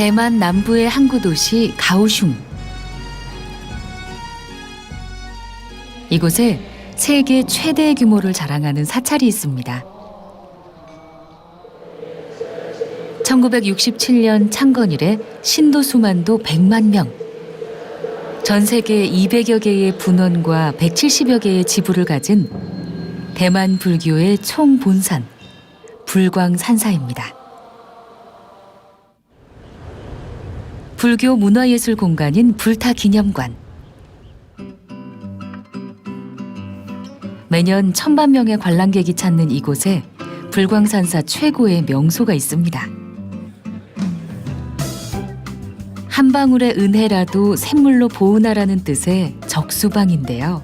대만 남부의 항구 도시 가오슝. 이곳에 세계 최대 규모를 자랑하는 사찰이 있습니다. 1967년 창건 이래 신도 수만도 100만 명. 전 세계 200여 개의 분원과 170여 개의 지부를 가진 대만 불교의 총 본산 불광산사입니다. 불교 문화예술 공간인 불타 기념관. 매년 천만 명의 관람객이 찾는 이곳에 불광산사 최고의 명소가 있습니다. 한 방울의 은혜라도 샘물로 보은하라는 뜻의 적수방인데요.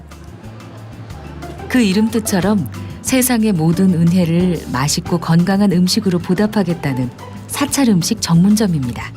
그 이름 뜻처럼 세상의 모든 은혜를 맛있고 건강한 음식으로 보답하겠다는 사찰 음식 전문점입니다.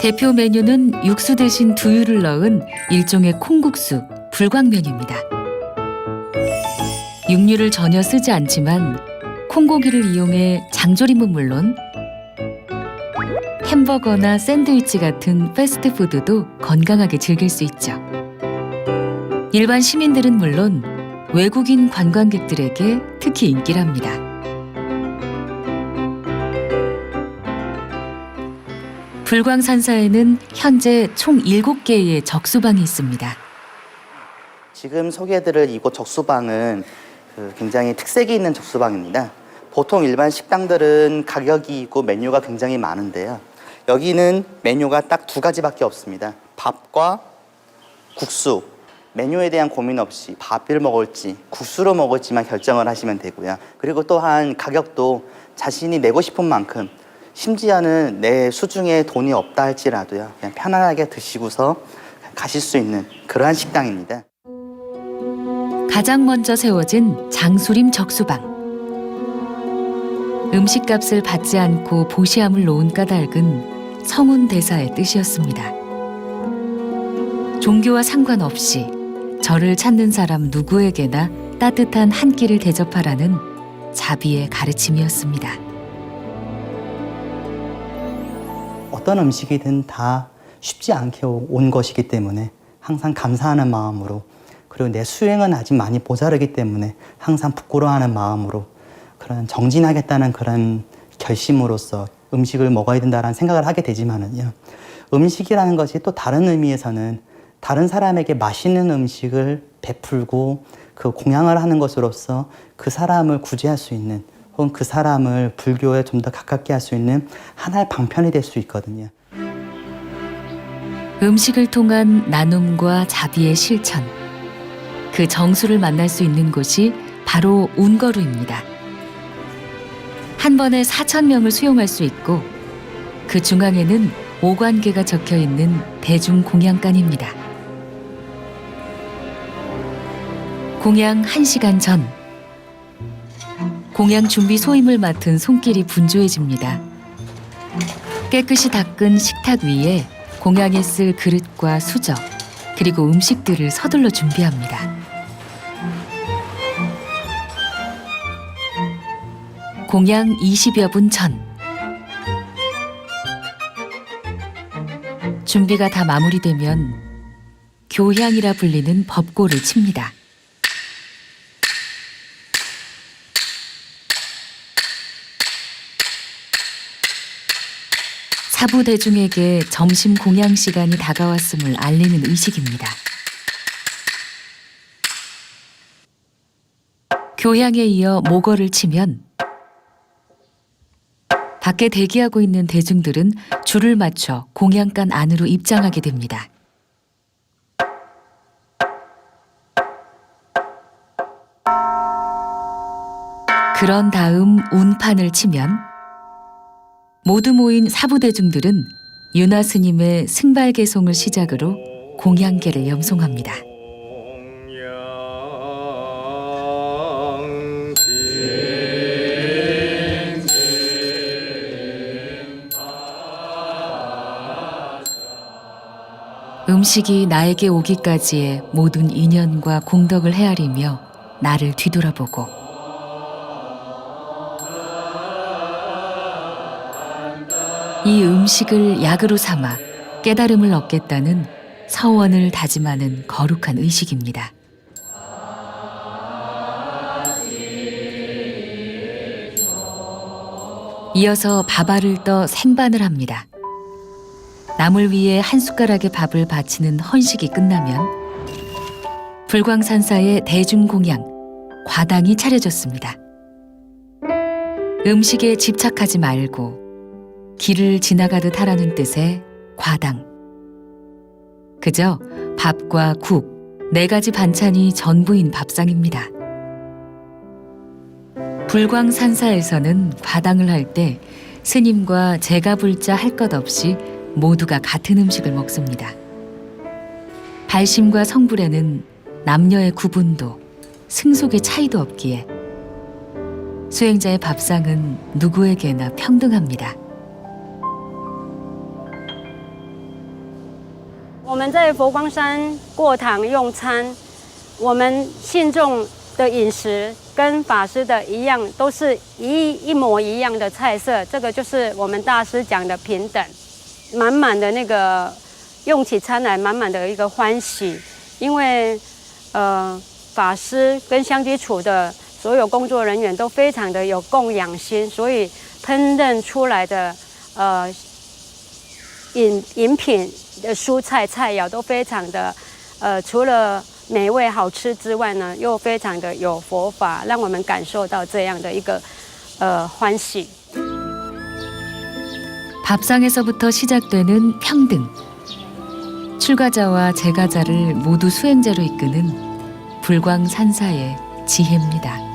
대표 메뉴는 육수 대신 두유를 넣은 일종의 콩국수, 불광면입니다. 육류를 전혀 쓰지 않지만 콩고기를 이용해 장조림은 물론 햄버거나 샌드위치 같은 패스트푸드도 건강하게 즐길 수 있죠. 일반 시민들은 물론 외국인 관광객들에게 특히 인기랍니다. 불광산사에는 현재 총 7개의 적수방이 있습니다. 지금 소개해드릴 이곳 적수방은 그 굉장히 특색이 있는 적수방입니다. 보통 일반 식당들은 가격이 있고 메뉴가 굉장히 많은데요. 여기는 메뉴가 딱 두 가지밖에 없습니다. 밥과 국수. 메뉴에 대한 고민 없이 밥을 먹을지 국수로 먹을지만 결정을 하시면 되고요. 그리고 또한 가격도 자신이 내고 싶은 만큼 심지어는 내 수중에 돈이 없다 할지라도요. 그냥 편안하게 드시고서 가실 수 있는 그러한 식당입니다. 가장 먼저 세워진 장수림 적수방. 음식값을 받지 않고 보시함을 놓은 까닭은 성운 대사의 뜻이었습니다. 종교와 상관없이 저를 찾는 사람 누구에게나 따뜻한 한 끼를 대접하라는 자비의 가르침이었습니다. 어떤 음식이든 다 쉽지 않게 온 것이기 때문에 항상 감사하는 마음으로 그리고 내 수행은 아직 많이 모자르기 때문에 항상 부끄러워하는 마음으로 그런 정진하겠다는 그런 결심으로서 음식을 먹어야 된다는 생각을 하게 되지만은요 음식이라는 것이 또 다른 의미에서는 다른 사람에게 맛있는 음식을 베풀고 그 공양을 하는 것으로서 그 사람을 구제할 수 있는 혹은 그 사람을 불교에 좀 더 가깝게 할 수 있는 하나의 방편이 될 수 있거든요. 음식을 통한 나눔과 자비의 실천. 그 정수를 만날 수 있는 곳이 바로 운거루입니다. 한 번에 4천 명을 수용할 수 있고 그 중앙에는 오관계가 적혀 있는 대중 공양관입니다. 공양 1시간 전 공양 준비 소임을 맡은 손길이 분주해집니다. 깨끗이 닦은 식탁 위에 공양에 쓸 그릇과 수저 그리고 음식들을 서둘러 준비합니다. 공양 20여 분 전. 준비가 다 마무리되면 교향이라 불리는 법고를 칩니다. 사부 대중에게 점심 공양 시간이 다가왔음을 알리는 의식입니다. 교양에 이어 모거를 치면 밖에 대기하고 있는 대중들은 줄을 맞춰 공양간 안으로 입장하게 됩니다. 그런 다음 운판을 치면 모두 모인 사부대중들은 윤화 스님의 승발개송을 시작으로 공양계를 염송합니다. 음식이 나에게 오기까지의 모든 인연과 공덕을 헤아리며 나를 뒤돌아보고 이 음식을 약으로 삼아 깨달음을 얻겠다는 서원을 다짐하는 거룩한 의식입니다. 이어서 밥알을 떠 생반을 합니다. 남을 위해 한 숟가락의 밥을 바치는 헌식이 끝나면 불광산사의 대중공양 과당이 차려졌습니다. 음식에 집착하지 말고 길을 지나가듯 하라는 뜻의 과당. 그저 밥과 국, 네 가지 반찬이 전부인 밥상입니다. 불광산사에서는 과당을 할 때 스님과 제가 불자 할 것 없이 모두가 같은 음식을 먹습니다. 발심과 성불에는 남녀의 구분도 승속의 차이도 없기에 수행자의 밥상은 누구에게나 평등합니다. 我们在佛光山过堂用餐，我们信众的饮食跟法师的一样，都是一一模一样的菜色。这个就是我们大师讲的平等，满满的那个用起餐来满满的一个欢喜，因为呃法师跟香积处的所有工作人员都非常的有供养心，所以烹饪出来的呃饮饮品的蔬菜菜肴都非常的，呃，除了美味好吃之外呢，又非常的有佛法，让我们感受到这样的一个呃欢喜。 밥상에서부터 시작되는 평등. 출가자와 재가자를 모두 수행자로 이끄는 불광산사의 지혜입니다.